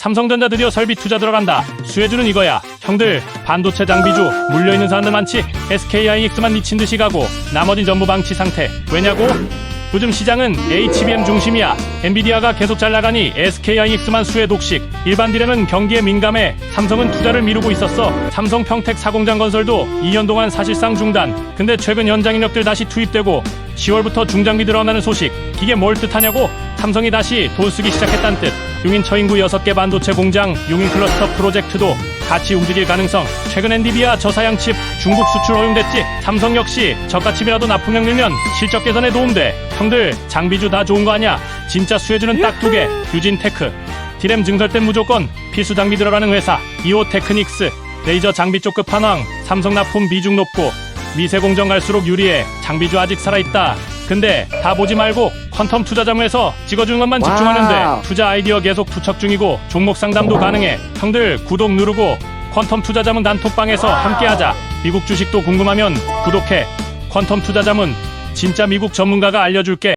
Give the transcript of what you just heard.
삼성전자 드디어 설비 투자 들어간다. 수혜주는 이거야. 형들, 반도체 장비주, 물려있는 사람들 많지? SKIX만 미친 듯이 가고, 나머진 전부 방치 상태. 왜냐고? 요즘 시장은 HBM 중심이야. 엔비디아가 계속 잘 나가니 SKIX만 수혜 독식. 일반 디램은 경기에 민감해. 삼성은 투자를 미루고 있었어. 삼성 평택 사공장 건설도 2년 동안 사실상 중단. 근데 최근 현장 인력들 다시 투입되고 10월부터 중장비 들어온다는 소식. 이게 뭘 뜻하냐고? 삼성이 다시 돈 쓰기 시작했다는 뜻. 용인 처인구 6개 반도체 공장 용인 클러스터 프로젝트도 같이 움직일 가능성. 최근 엔디비아 저사양 칩 중국 수출 허용됐지. 삼성 역시 저가 칩이라도 납품량 늘면 실적 개선에 도움돼. 형들 장비주 다 좋은 거 아니야? 진짜 수혜주는 딱 두 개. 유진테크. 디램 증설 땐 무조건 필수 장비 들어가는 회사. 이오 테크닉스. 레이저 장비 쪽 끝판왕. 삼성 납품 비중 높고 미세 공정 갈수록 유리해. 장비주 아직 살아있다. 근데 다 보지 말고 퀀텀 투자 자문에서 찍어주는 것만 집중하면 돼. 투자 아이디어 계속 투척 중이고 종목 상담도 가능해. 형들 구독 누르고 퀀텀 투자 자문 단톡방에서 함께하자. 미국 주식도 궁금하면 구독해. 퀀텀 투자 자문 진짜 미국 전문가가 알려줄게.